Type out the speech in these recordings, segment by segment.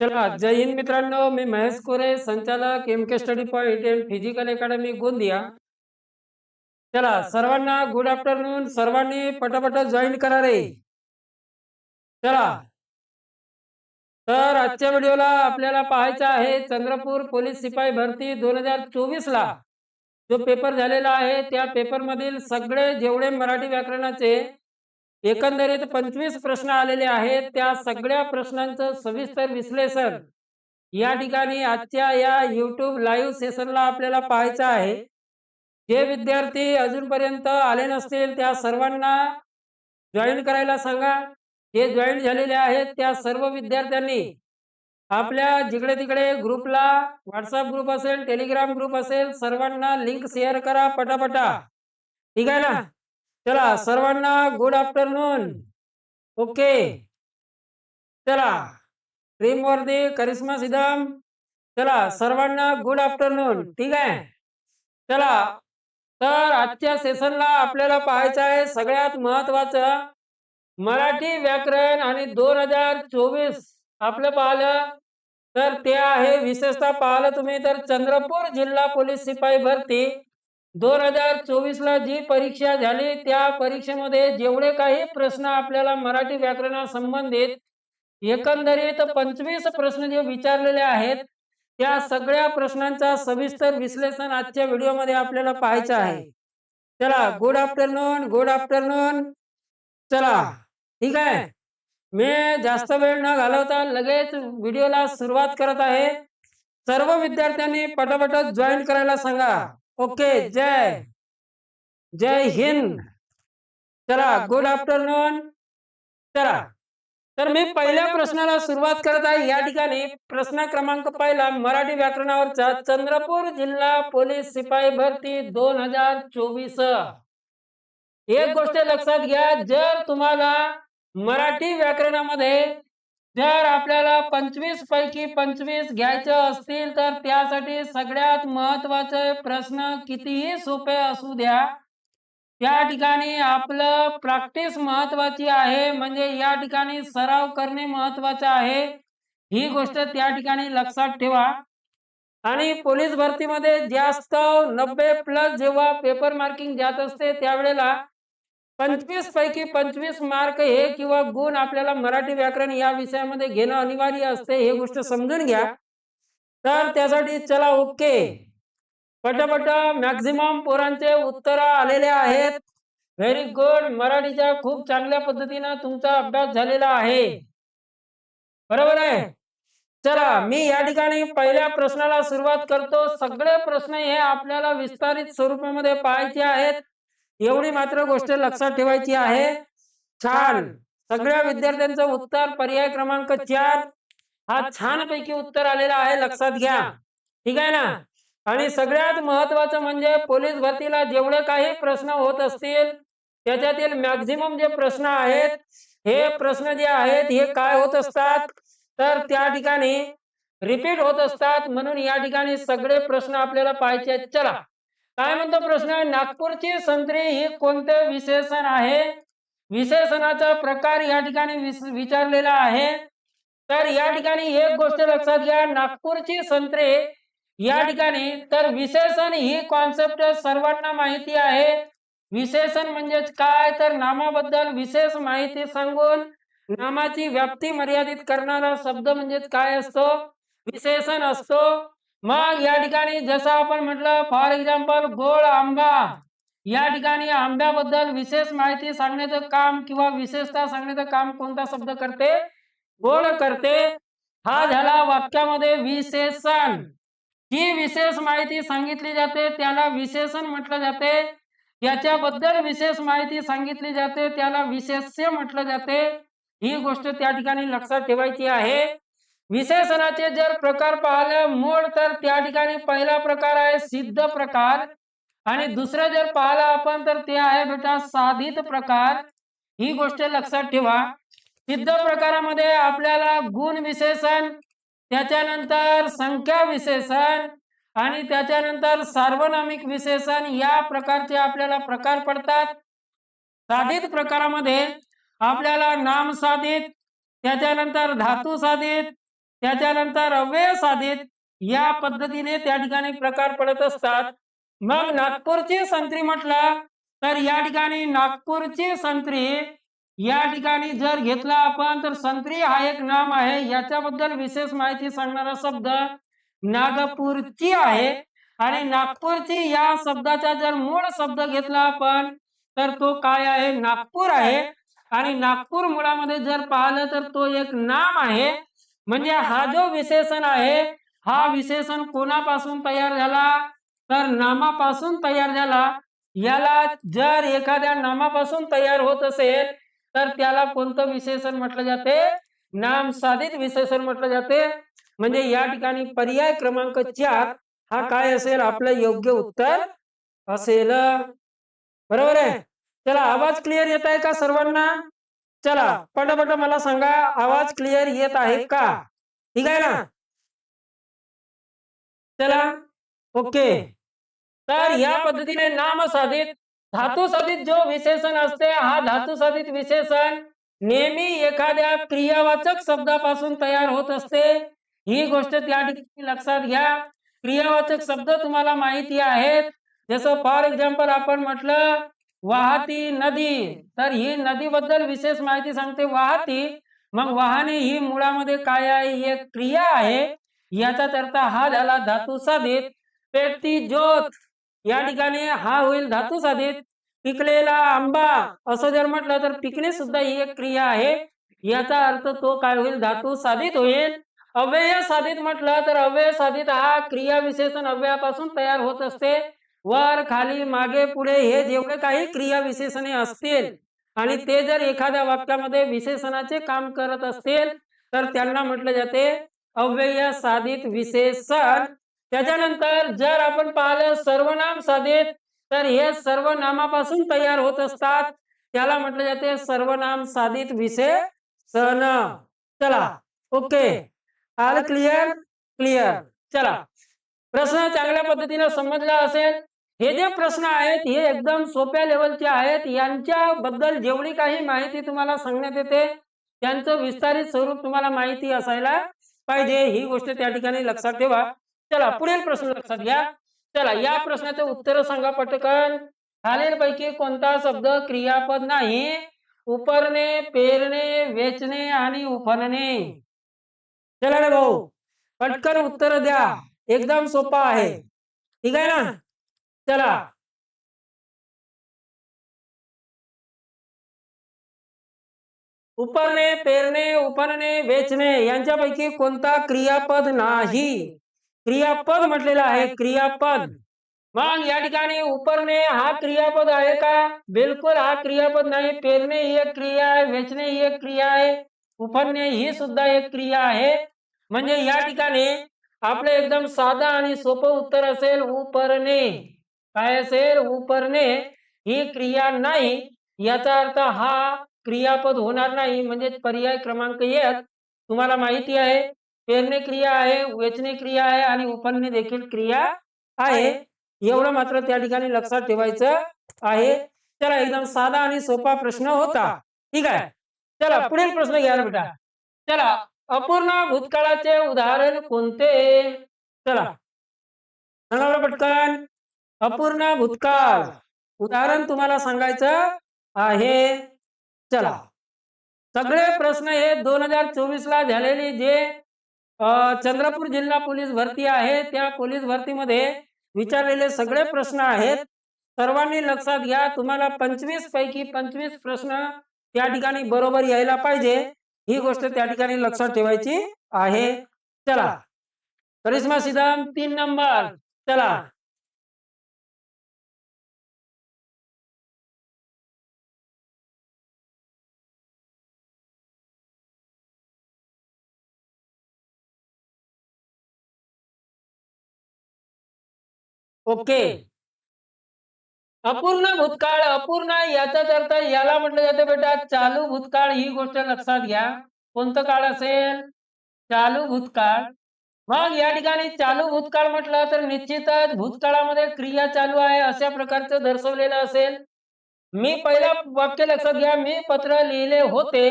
चला जय हिंद मित्रांनो मी महेश कोरे संचालक M K study point and physical academy Gondia चला सर्वांना गुड आफ्टरनून सर्वांनी पटापट जॉईन करा रे. चला. तर आजच्या व्हिडिओला आपल्याला पाहायचं आहे चंद्रपूर पोलीस शिपाई भरती दोन हजार चोवीस ला. जो पेपर झालेला आहे त्या पेपर मधील सगळे जेवढे मराठी व्याकरणाचे एकंदरीत पंचवीस प्रश्न आलेले आहेत. त्या सगळ्या प्रश्नांचं सविस्तर विश्लेषण या ठिकाणी आजच्या या युट्यूब लाईव्ह सेशनला आपल्याला पाहायचं आहे. जे विद्यार्थी अजूनपर्यंत आले नसतील त्या सर्वांना जॉईन करायला सांगा. जे जॉईन झालेले आहेत त्या सर्व विद्यार्थ्यांनी आपल्या जिकडे तिकडे ग्रुपला व्हॉट्सअप ग्रुप असेल टेलिग्राम ग्रुप असेल सर्वांना लिंक शेअर करा पटापटा. ठीक आहे ना? चला सर्वांना गुड आफ्टरनून ओके चला प्रेम वर्दी करिश्मा सिदम. चला सर्वांना गुड आफ्टरनून ठीक आहे? चला तर आजच्या सेशनला आपल्याला पाहायचं आहे सगळ्यात महत्वाचं मराठी व्याकरण आणि दोन हजार चोवीस आपलं पाहिलं. तर ते आहे विशेषतः पाहिलं तुम्ही तर चंद्रपूर जिल्हा पोलीस शिपाई भरती. दोन हजार चोवीस ला जी परीक्षा झाली त्या परीक्षेमध्ये जेवढे काही प्रश्न आपल्याला मराठी व्याकरणा संबंधित एकंदरीत पंचवीस प्रश्न जे विचारलेले आहेत त्या सगळ्या प्रश्नांचा सविस्तर विश्लेषण आजच्या व्हिडिओमध्ये आपल्याला पाहायचं आहे. चला गुड आफ्टरनून गुड आफ्टरनून चला ठीक आहे. मी जास्त वेळ न घालवता लगेच व्हिडिओला सुरुवात करत आहे. सर्व विद्यार्थ्यांनी पटापट जॉईन करायला सांगा. ओके जय. जय. हिंद. चला गुड आफ्टरनून चला. तर मी पहिल्या प्रश्नाला सुरुवात करत आहे. या ठिकाणी प्रश्न क्रमांक पहिला मराठी व्याकरणावरचा चंद्रपूर जिल्हा पोलीस शिपाई भरती दोन हजार चोवीस. एक गोष्ट लक्षात घ्या जर तुम्हाला मराठी व्याकरणामध्ये जर आपल्याला पंचवीस पैकी पंचवीस घ्यायचं असतील तर त्यासाठी सगळ्यात महत्त्वाचे प्रश्न कितीही सोपे असू द्या. त्या ठिकाणी आपलं प्रॅक्टिस महत्वाची आहे म्हणजे या ठिकाणी सराव करणे महत्वाचं आहे. ही गोष्ट त्या ठिकाणी लक्षात ठेवा. आणि पोलीस भरतीमध्ये जास्त नब्बे प्लस जेव्हा पेपर मार्किंग जात असते त्यावेळेला पंचवीस पैकी पंचवीस मार्क हे किंवा गुण आपल्याला मराठी व्याकरण या विषयामध्ये घेणं अनिवार्य असते हे गोष्ट समजून घ्या. तर त्यासाठी चला ओके. पटापट मॅक्झिमम पोरांचे उत्तर आलेले आहेत. व्हेरी गुड मराठीच्या खूप चांगल्या पद्धतीनं तुमचा अभ्यास झालेला आहे. बरोबर आहे? चला मी या ठिकाणी पहिल्या प्रश्नाला सुरुवात करतो. सगळे प्रश्न हे आपल्याला विस्तारित स्वरूपामध्ये पाहायचे आहेत. एवढी मात्र गोष्ट लक्षात ठेवायची आहे. छान. सगळ्या विद्यार्थ्यांचं उत्तर पर्याय क्रमांक चार. हा छानपैकी उत्तर आलेला आहे. लक्षात घ्या. ठीक आहे ना? आणि सगळ्यात महत्वाचं म्हणजे पोलीस भरतीला जेवढे काही प्रश्न होत असतील त्याच्यातील मॅक्झिमम जे प्रश्न आहेत हे प्रश्न जे आहेत हे काय होत असतात? तर त्या ठिकाणी रिपीट होत असतात. म्हणून या ठिकाणी सगळे प्रश्न आपल्याला पाहायचे चला. काय म्हणतो प्रश्न? नागपूरची संत्री ही कोणते विशेषण आहे? विशेषणाचा प्रकार या ठिकाणी विचारलेला आहे. तर या ठिकाणी एक गोष्ट लक्षात घ्या. नागपूरची संत्रे या ठिकाणी तर विशेषण ही कॉन्सेप्ट सर्वांना माहिती आहे. विशेषण म्हणजेच काय? तर नामाबद्दल विशेष माहिती सांगून नामाची व्याप्ती मर्यादित करणारा शब्द म्हणजेच काय असतो? विशेषण असतो. मग या ठिकाणी जसं आपण म्हटलं फॉर एक्झाम्पल गोड आंबा. या ठिकाणी आंब्याबद्दल विशेष माहिती सांगण्याचं काम किंवा विशेषता सांगण्याचं काम कोणता शब्द करते? गोड करते. हा झाला वाक्यामध्ये विशेषण. ही विशेष माहिती सांगितली जाते त्याला विशेषण म्हटलं जाते. याच्याबद्दल विशेष माहिती सांगितली जाते त्याला विशेष्य म्हटलं जाते. ही गोष्ट त्या ठिकाणी लक्षात ठेवायची आहे. विशेषणाचे जर प्रकार पाहिले मूळ तर त्या ठिकाणी पहिला प्रकार आहे सिद्ध प्रकार. आणि दुसरं जर पाहिलं आपण तर ते आहे बेटा साधित प्रकार. ही गोष्ट लक्षात ठेवा. सिद्ध प्रकारामध्ये आपल्याला गुण विशेषण त्याच्यानंतर संख्या विशेषण आणि त्याच्यानंतर सार्वनामिक विशेषण या प्रकारचे आपल्याला प्रकार पडतात. साधित प्रकारामध्ये आपल्याला नाम साधित त्याच्यानंतर धातू साधित त्याच्यानंतर अव्यय साधित या पद्धतीने त्या ठिकाणी प्रकार पडत असतात. मग नागपूरची संत्री म्हटलं तर या ठिकाणी नागपूरची संत्री या ठिकाणी जर घेतला आपण तर संत्री हा एक नाम आहे. याच्याबद्दल विशेष माहिती सांगणारा शब्द नागपूरची आहे. आणि नागपूरची या शब्दाचा जर मूळ शब्द घेतला आपण तर तो काय आहे? नागपूर आहे. आणि नागपूर मुळामध्ये जर पाहिलं तर तो एक नाम आहे. म्हणजे हा जो विशेषण आहे हा विशेषण कोणापासून तयार झाला? तर नामापासून तयार झाला. याला जर एखाद्या नामापासून तयार होत असेल तर त्याला कोणतं विशेषण म्हटलं जाते? नाम साधित विशेषण म्हटलं जाते. म्हणजे या ठिकाणी पर्याय क्रमांक चार हा काय असेल? आपलं योग्य उत्तर असेल. बरोबर आहे? चला आवाज क्लिअर येत आहे का सर्वांना? चला पटापट मला सांगा आवाज क्लिअर येत आहे का? ठीक आहे ना? चला ओके. तर या पद्धतीने नाम साधित धातू साधित जो विशेषण असते हा धातू साधित विशेषण नेहमी एखाद्या क्रियावाचक शब्दापासून तयार होत असते. ही गोष्ट त्या ठिकाणी लक्षात घ्या. क्रियावाचक शब्द तुम्हाला माहिती आहेत. जसं फॉर एक्झाम्पल आपण म्हटलं वाहती नदी. तर ही नदीबद्दल विशेष माहिती सांगते. वाहती मग वाहने ही मुळामध्ये काय आहे? ही एक क्रिया आहे. याचाच अर्थ हा झाला धातू साधित. पेटती ज्योत. या ठिकाणी हा होईल धातू साधित. पिकलेला आंबा. असं जर म्हटलं तर पिकणे सुद्धा ही एक क्रिया आहे. याचा अर्थ तो काय होईल? धातू साधित होईल. अव्यय साधित म्हटलं तर अव्यय साधित हा क्रिया विशेषण अव्ययापासून तयार होत असते. वर खाली मागे पुढे हे जेवढे काही क्रिया विशेषणे असतील आणि ते जर एखाद्या वाक्यामध्ये विशेषणाचे काम करत असतील तर त्यांना म्हटलं जाते अव्यय साधित विशेषण. त्याच्यानंतर जर आपण पाहिलं सर्वनाम साधित तर हे सर्व नामापासून तयार होत असतात. त्याला म्हटलं जाते सर्वनाम साधित विशेषण. चला ओके. आल क्लिअर क्लिअर चला. प्रश्न चांगल्या पद्धतीने समजला असेल. हे जे प्रश्न आहेत हे एकदम सोप्या लेवलचे आहेत. यांच्याबद्दल जेवढी काही माहिती तुम्हाला सांगण्यात येते त्यांचं विस्तारित स्वरूप तुम्हाला माहिती असायला पाहिजे. ही गोष्ट त्या ठिकाणी लक्षात ठेवा. चला पुढील प्रश्न लक्षात घ्या. चला या प्रश्नाचं उत्तर सांगा पटकन. खालीलपैकी कोणता शब्द क्रियापद नाही? उपरणे पेरणे वेचणे आणि उफरणे चला रे भाऊ पटकन उत्तर द्या. एकदम सोपा आहे. ठीक आहे ना? चला. उपरणे पेरणे उपरणे वेचणे यांच्यापैकी कोणता क्रियापद नाही? क्रियापद म्हटलेला आहे क्रियापद. मग या ठिकाणी उपरणे हा क्रियापद आहे का? बिलकुल हा क्रियापद नाही. पेरणे ही एक क्रिया आहे वेचणे ही एक क्रिया आहे उपरणे ही सुद्धा एक क्रिया आहे. म्हणजे या ठिकाणी आपलं एकदम साधा आणि सोपं उत्तर असेल उपरणे काय असेल उपरणे ही क्रिया नाही. याचा अर्थ हा क्रियापद होणार नाही. म्हणजे पर्याय क्रमांक एक. तुम्हाला माहिती आहे पेरणे क्रिया आहे वेचणे क्रिया आहे आणि उपरणे देखील क्रिया आहे. एवढं मात्र त्या ठिकाणी लक्षात ठेवायचं आहे. चला एकदम साधा आणि सोपा प्रश्न होता. ठीक आहे? चला पुढील प्रश्न घ्या ना बेटा. चला अपूर्ण भूतकाळाचे उदाहरण कोणते? चला. सांगा पटकन. अपूर्ण भूतकाळ उदाहरण तुम्हाला सांगायचं आहे. चला. सगळे प्रश्न हे दोन हजार चोवीस ला झालेली जे चंद्रपूर जिल्हा पोलीस भरती आहे त्या पोलीस भरतीमध्ये विचारलेले सगळे प्रश्न आहेत. सर्वांनी लक्षात घ्या तुम्हाला पंचवीस पैकी पंचवीस प्रश्न त्या ठिकाणी बरोबर यायला पाहिजे. ही गोष्ट त्या ठिकाणी लक्षात ठेवायची आहे. चला. करिश्मा सिदम तीन नंबर. चला. ओके. अपूर्ण भूतकाळ अपूर्ण याचाच अर्थ याला म्हटलं जातं बेटा चालू भूतकाळ ही गोष्ट लक्षात घ्या. कोणतं काळ असेल? चालू भूतकाळ. मग या ठिकाणी चालू भूतकाळ म्हटलं तर निश्चितच भूतकाळामध्ये क्रिया चालू आहे अशा प्रकारचं दर्शवलेलं असेल. मी पहिला वाक्य लक्षात घ्या मी पत्र लिहिले होते.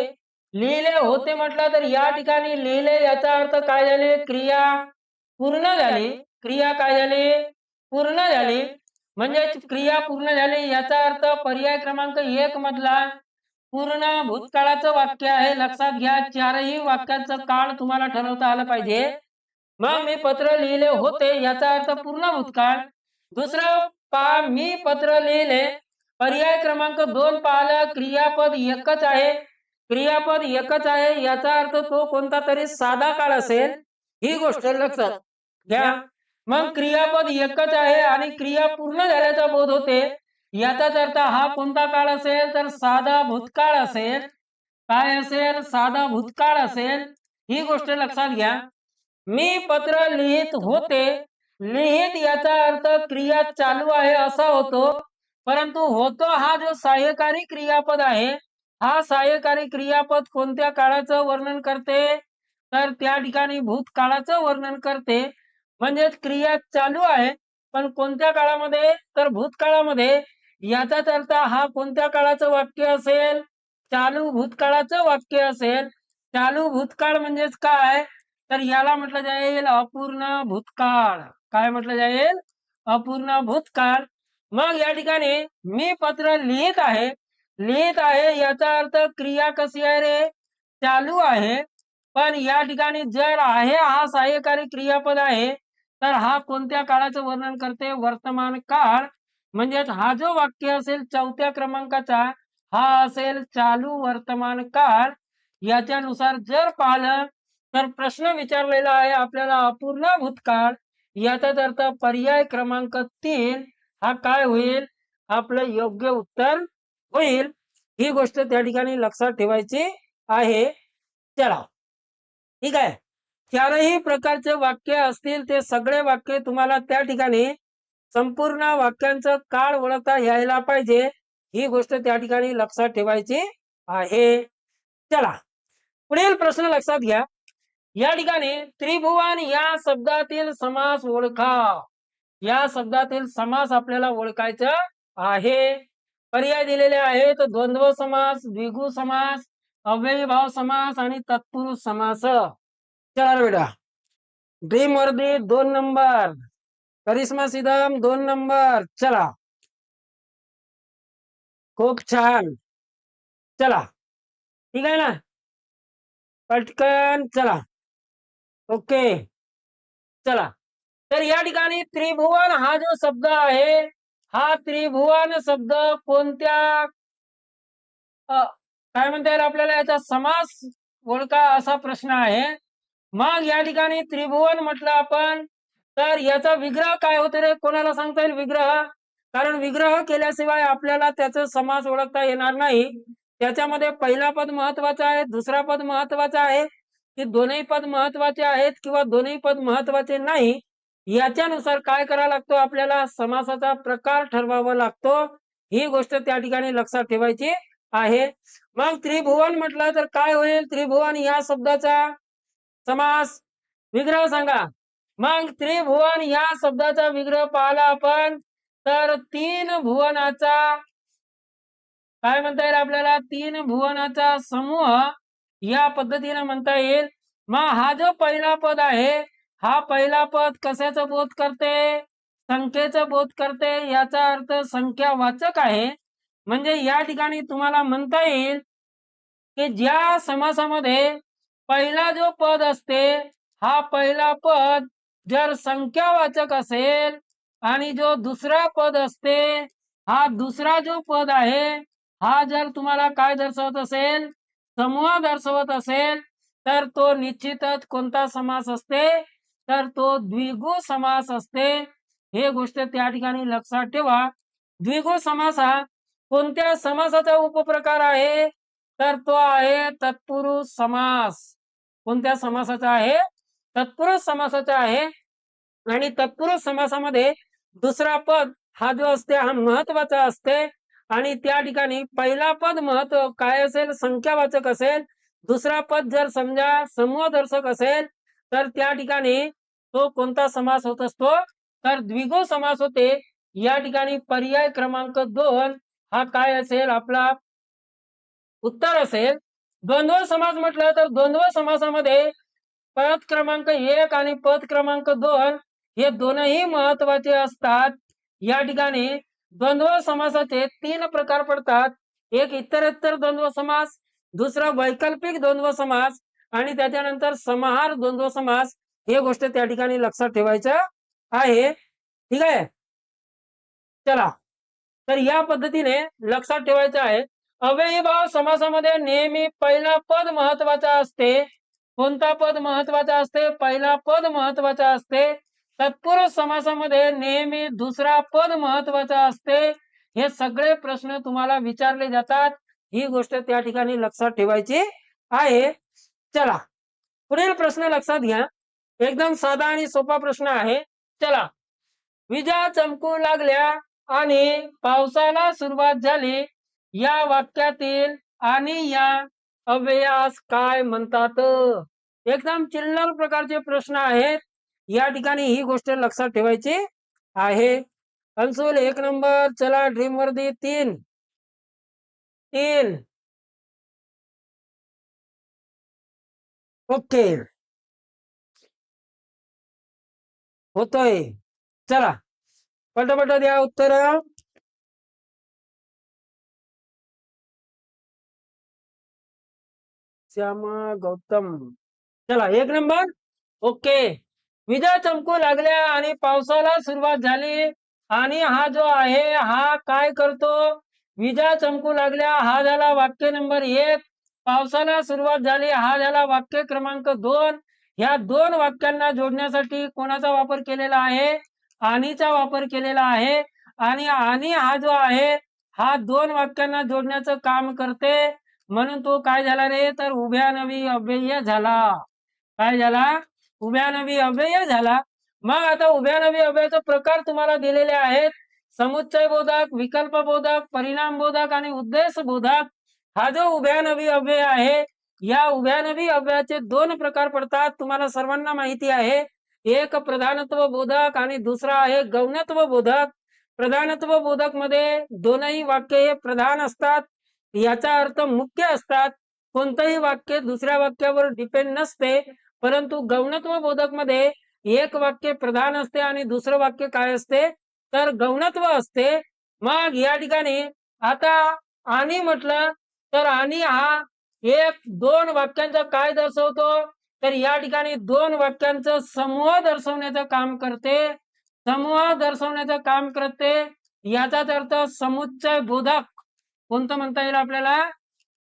लिहिले होते म्हटलं तर या ठिकाणी लिहिले याचा अर्थ काय झाले? क्रिया पूर्ण झाली. क्रिया काय झाली? पूर्ण झाली. म्हणजे क्रिया पूर्ण झाली. याचा अर्थ पर्याय क्रमांक एक मधला पूर्ण भूतकाळाचं वाक्य आहे. लक्षात घ्या चारही वाक्यांचं काळ तुम्हाला ठरवता आलं पाहिजे. मग मी पत्र लिहिले होते. याचा अर्थ पूर्ण भूतकाळ. दुसरं पा मी पत्र लिहिले. पर्याय क्रमांक दोन पाहिलं. क्रियापद एकच आहे. क्रियापद एकच आहे. याचा अर्थ तो कोणता तरी साधा काळ असेल. ही गोष्ट लक्षात घ्या. मग क्रियापद एकच आहे आणि क्रिया पूर्ण झाल्याचा बोध होते. याचाच अर्थ हा कोणता काळ असेल? तर साधा भूतकाळ असेल. काय असेल? साधा भूतकाळ असेल. ही गोष्ट लक्षात घ्या. मी पत्र लिहित होते. लिहित याचा अर्थ क्रिया चालू आहे असा होतो. परंतु होतो हा जो सहाय्यकारी क्रियापद आहे हा सहाय्यकारी क्रियापद कोणत्या काळाचं वर्णन करते? तर त्या ठिकाणी भूतकाळाचं वर्णन करते. म्हणजेच क्रिया चालू आहे. पण कोणत्या काळामध्ये? तर भूतकाळामध्ये. याचाच अर्थ हा कोणत्या काळाचं वाक्य असेल? चालू भूतकाळाचं वाक्य असेल. चालू भूतकाळ म्हणजेच काय? तर याला म्हटलं जाईल अपूर्ण भूतकाळ. काय म्हटलं जाईल? अपूर्ण भूतकाळ. मग या ठिकाणी मी पत्र लिहित आहे. लिहित आहे याचा अर्थ क्रिया कशी आहे रे? चालू आहे. पण या ठिकाणी जर आहे हा सहाय्यकारी क्रियापद आहे. तर हा कोणत्या काळाचं वर्णन करते? वर्तमान काळ. म्हणजेच हा जो वाक्य असेल चौथ्या क्रमांकाचा हा असेल चालू वर्तमान काळ. याच्यानुसार जर पाहिलं तर प्रश्न विचारलेला आहे आपल्याला अपूर्ण भूतकाळ. याचाच अर्थ पर्याय क्रमांक तीन. हा काय होईल? आपलं योग्य उत्तर होईल. ही गोष्ट त्या ठिकाणी लक्षात ठेवायची आहे. चला. ठीक आहे? चारही प्रकारचे वाक्य असतील ते सगळे वाक्य तुम्हाला त्या ठिकाणी संपूर्ण वाक्यांचं काळ ओळखता यायला पाहिजे. ही गोष्ट त्या ठिकाणी लक्षात ठेवायची आहे. चला पुढील प्रश्न लक्षात घ्या. या ठिकाणी त्रिभुवन या शब्दातील समास ओळखा. या शब्दातील समास आपल्याला ओळखायचा आहे. पर्याय दिलेले आहेत. द्वंद्व समास द्विगु समास अव्ययीभाव समास आणि तत्पुरुष समास. चला बेटा. ड्रीम वर्दी दोन नंबर करिश्मा सिदम दोन नंबर चला. खूप छान. चला. ठीक आहे ना? पटकन चला. ओके. चला. तर या ठिकाणी त्रिभुवन हा जो शब्द आहे हा त्रिभुवन शब्द कोणत्या काय म्हणता येईल आपल्याला? याचा समास ओळखा असा प्रश्न आहे. मग या ठिकाणी त्रिभुवन म्हटलं आपण तर याचा विग्रह काय होतो रे? कोणाला सांगता येईल विग्रह? कारण विग्रह केल्याशिवाय आपल्याला त्याचा समास ओळखता येणार नाही. त्याच्यामध्ये पहिला पद महत्त्वाचा आहे दुसरा पद महत्त्वाचा आहे की दोन्ही पद महत्त्वाचे आहेत किंवा दोन्ही पद महत्त्वाचे नाही याच्यानुसार काय करावा लागतो आपल्याला? समासाचा प्रकार ठरवावा लागतो. ही गोष्ट त्या ठिकाणी लक्षात ठेवायची आहे. मग त्रिभुवन म्हटलं तर काय होईल? त्रिभुवन या शब्दाचा समास. विग्रह सांगा. मग त्रिभुवन या शब्दाचा विग्रह पाहिला आपण. तर तीन भुवनाचा काय म्हणता येईल आपल्याला? तीन भुवनाचा समूह या पद्धतीने म्हणता येईल. मग हा जो पहिला पद आहे हा पहिला पद कशाचा बोध करते? संख्येचा बोध करते. याचा अर्थ संख्या वाचक आहे. म्हणजे या ठिकाणी तुम्हाला म्हणता येईल की ज्या समासामध्ये पहिला जो पद असते हा पहिला पद जर संख्यावाचक असेल आणि जो दुसरा पद असते हा दुसरा जो पद आहे हा जर तुम्हाला काय दर्शवत असेल समूह दर्शवत असेल तर तो निश्चितच कोणता समास असते? तर तो द्विगु समास असते. हे गोष्ट त्या ठिकाणी लक्षात ठेवा. द्विगु समास हा कोणत्या समासाचा उपप्रकार आहे? तर तो आहे तत्पुरुष समास. कोणत्या समासाचा आहे? तत्पुरुष समासाचा आहे. आणि तत्पुरुष समासामध्ये दुसरा पद हा जो असते हा महत्त्वाचा असते. आणि त्या ठिकाणी पहिला पद महत्त्व काय असेल? संख्यावाचक असेल. दुसरा पद जर समजा समूहदर्शक असेल तर त्या ठिकाणी तो कोणता समास होत असतो? तर द्विगो समास होते. या ठिकाणी पर्याय क्रमांक दोन हा काय असेल? आपला उत्तर असेल. द्वंद्व समास म्हटलं तर द्वंद्व समासामध्ये पद क्रमांक एक आणि पद क्रमांक दोन हे दोनही महत्त्वाचे असतात. या ठिकाणी द्वंद्व समासाचे तीन प्रकार पडतात. एक इतरेतर द्वंद्व समास दुसरा वैकल्पिक द्वंद्व समास आणि त्याच्यानंतर समाहार द्वंद्व समास हे गोष्ट त्या ठिकाणी लक्षात ठेवायचं आहे. ठीक आहे? चला. तर या पद्धतीने लक्षात ठेवायचं आहे. अव्ययीभाव समासामध्ये नेहमी पहिला पद महत्त्वाचा असते. कोणता पद महत्त्वाचा असते? पहिला पद महत्त्वाचा असते. तत्पुरुष समासामध्ये नेहमी दुसरा पद महत्त्वाचा असते. हे सगळे प्रश्न तुम्हाला विचारले जातात. ही गोष्ट त्या ठिकाणी लक्षात ठेवायची आहे. चला. पुढील प्रश्न लक्षात घ्या. एकदम साधा आणि सोपा प्रश्न आहे. चला. विजा चमकू लागल्या आणि पावसाला सुरुवात झाली. या वाक्यातील आणि या अव्ययास काय म्हणतात? एकदम चिल्लर प्रकारचे प्रश्न आहेत. या ठिकाणी ही गोष्ट लक्षात ठेवायची आहे. अंशुल एक नंबर चला ड्रीम वर्दी तीन. तीन. ओके. होतोय. चला. पटापट द्या उत्तर. श्यामा गौतम. चला एक नंबर. ओके. विजा चमकू लागल्या आणि पावसाला सुरुवात झाली. आणि हा जो आहे हा काय करतो? विजा चमकू लागल्या. हा झाला वाक्य नंबर एक. पावसाला सुरुवात झाली. हा झाला वाक्य क्रमांक दोन. ह्या दोन वाक्यांना जोडण्यासाठी कोणाचा वापर केलेला आहे? आणीचा वापर केलेला आहे. आणि आणि हा जो आहे हा दोन वाक्यांना जोडण्याचं काम करते. म्हणून तो काय झाला रे? तर उभ्या नवी अव्यय झाला. काय झाला? उभ्या नवी अव्यय झाला. मग आता उभ्या नवी अव्ययाचे प्रकार तुम्हाला दिलेले आहेत. समुच्चय बोधक विकल्प बोधक परिणाम बोधक आणि उद्देश बोधक. हा जो उभ्या नवी अव्यय आहे या उभ्या नवी अव्ययाचे दोन प्रकार पडतात. तुम्हाला सर्वांना माहिती आहे. एक प्रधानत्व बोधक आणि दुसरा आहे गौणत्व बोधक. प्रधानत्व बोधकमध्ये दोनही वाक्य हे प्रधान असतात. याचा अर्थ मुख्य असतात. कोणतंही वाक्य दुसऱ्या वाक्यावर डिपेंड नसते परंतु गौणत्व बोधकमध्ये एक वाक्य प्रधान असते आणि दुसरं वाक्य काय असते? तर गौणत्व असते. मग या ठिकाणी आता आणि म्हटलं तर आणि हा एक दोन वाक्यांचा काय दर्शवतो? तर या ठिकाणी दोन वाक्यांचं समूह दर्शवण्याचं काम करते. समूह दर्शवण्याचं काम करते. याचाच अर्थ समुच्चय बोधक. कोणतं म्हणता येईल आपल्याला?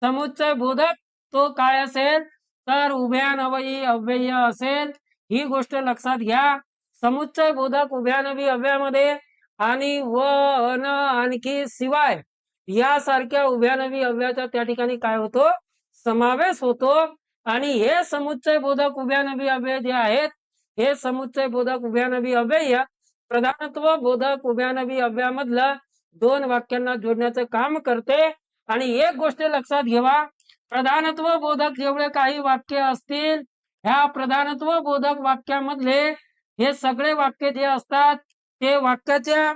समुच्चय बोधक तो काय असेल? तर उभ्या नवयी अव्यय असेल. ही गोष्ट लक्षात घ्या. समुच्चय बोधक उभ्या नवी अव्ययामध्ये आणि व अन आणखी शिवाय यासारख्या उभ्या नवी त्या ठिकाणी काय होतो? समावेश होतो. आणि हे समुच्चय बोधक उभ्या नवी अव्यय जे आहेत हे समुच्चय बोधक उभ्या नवी अव्यय प्रधानत्व बोधक उभ्या नवी दोन वाक्यांना जोडण्याचं काम करते. आणि एक गोष्ट लक्षात घेवा. प्रधानत्व बोधक जेवढे काही वाक्य असतील ह्या प्रधानत्व बोधक वाक्यामधले हे सगळे वाक्य जे असतात ते वाक्याच्या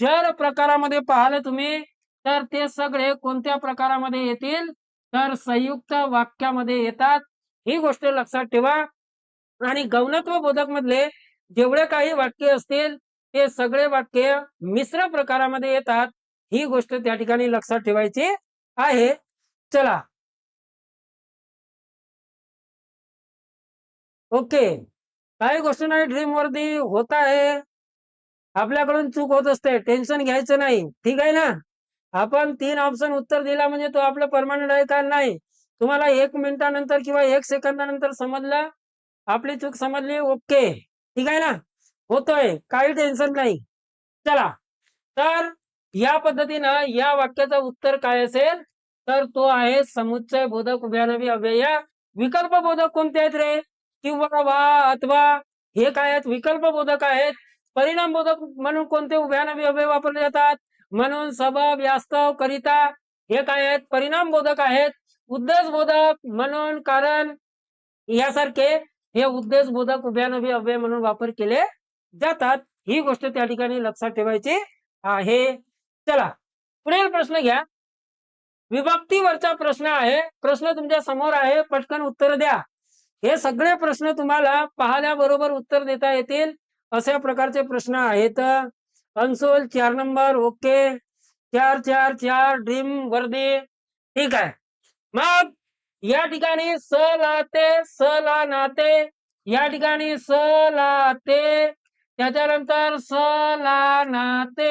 जर प्रकारामध्ये पाहिले तुम्ही तर ते सगळे कोणत्या प्रकारामध्ये येतील? तर संयुक्त वाक्यामध्ये येतात. ही गोष्ट लक्षात ठेवा. आणि गौणत्व बोधक मधले जेवढे काही वाक्य असतील ते सगळे वाक्य मिश्र प्रकारामध्ये येतात. ही गोष्ट त्या ठिकाणी लक्षात ठेवायची आहे. चला. ओके. काही गोष्टी नाही ड्रीम वरती होत आहे. आपल्याकडून चूक होत असते. टेन्शन घ्यायचं नाही. ठीक आहे ना? आपण तीन ऑप्शन उत्तर दिला म्हणजे तो आपलं परमानंट आहे का नाही? तुम्हाला एक मिनिटानंतर किंवा एक सेकंदानंतर समजलं? आपली चूक समजली? ओके. ठीक आहे ना? होतोय. काही टेन्शन नाही. चला. तर या पद्धतीनं या वाक्याचं उत्तर काय असेल? तर तो आहे समुच्चय बोधक उभ्यानवी अव्यय. विकल्प बोधक कोणते आहेत रे? किंवा वा अथवा हे काय आहेत? विकल्प बोधक आहेत. परिणाम बोधक म्हणून कोणते उभ्यानवी अव्यय वापरले जातात? म्हणून सबब यास्तव करिता हे काय आहेत? परिणाम बोधक आहेत. उद्देश बोधक म्हणून कारण यासारखे हे उद्देश बोधक उभ्यानवी अव्यय म्हणून वापर केले जातात. ही गोष्ट त्या ठिकाणी लक्षात ठेवायची आहे. चला पुढील प्रश्न घ्या. विभक्तीवरचा प्रश्न आहे. प्रश्न तुमच्यासमोर आहे. पटकन उत्तर द्या. हे सगळे प्रश्न तुम्हाला पाहण्याबरोबर उत्तर देता येतील. अशा प्रकारचे प्रश्न आहेत. अनसोल चार नंबर ओके. चार चार चार ड्रीम वर्दी. ठीक आहे. मग या ठिकाणी स लाते स ला नाते या ठिकाणी स लाते त्याच्यानंतर स ला नाते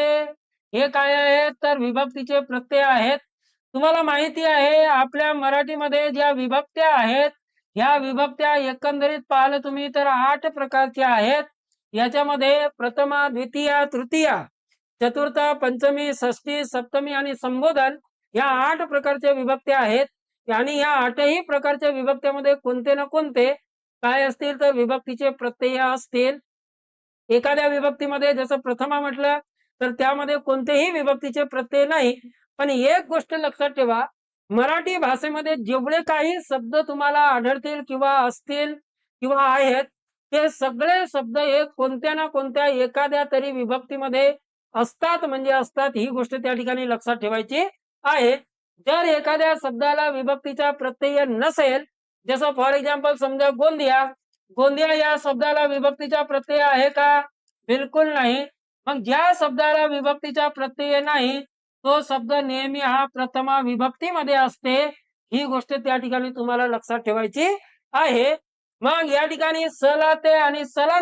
हे काय आहेत? तर विभक्तीचे प्रत्यय आहेत. तुम्हाला माहिती आहे आपल्या मराठीमध्ये ज्या विभक्त्या आहेत ह्या विभक्त्या एकंदरीत पाहिलं तुम्ही तर आठ प्रकारच्या आहेत. याच्यामध्ये प्रथमा द्वितीया तृतीया चतुर्थ पंचमी षष्टी सप्तमी आणि संबोधन या आठ प्रकारच्या विभक्त्या आहेत. आणि या आठही प्रकारच्या विभक्त्यामध्ये कोणते ना कोणते काय असतील तर विभक्तीचे प्रत्यय असतील. एखाद्या विभक्तीमध्ये जसं प्रथमा म्हटलं तर त्यामध्ये कोणतेही विभक्तीचे प्रत्यय नाही. पण एक गोष्ट लक्षात ठेवा मराठी भाषेमध्ये जेवढे काही शब्द तुम्हाला आढळतील किंवा असतील किंवा आहेत ते सगळे शब्द हे कोणत्या ना कोणत्या एखाद्या तरी विभक्तीमध्ये असतात म्हणजे असतात ही गोष्ट त्या ठिकाणी लक्षात ठेवायची आहे. जर एखाद्या शब्दाला विभक्तीचा प्रत्यय नसेल जसं फॉर एक्झाम्पल समजा गोंदिया गोंदिया या शब्दाला विभक्तीचा प्रत्यय आहे का? बिलकुल नाही. मग ज्या शब्दाला विभक्तीचा प्रत्यय नाही तो शब्द नेहमी हा प्रथमा विभक्तीमध्ये असते. ही गोष्ट त्या ठिकाणी तुम्हाला लक्षात ठेवायची आहे. मग या ठिकाणी सलाते आणि सला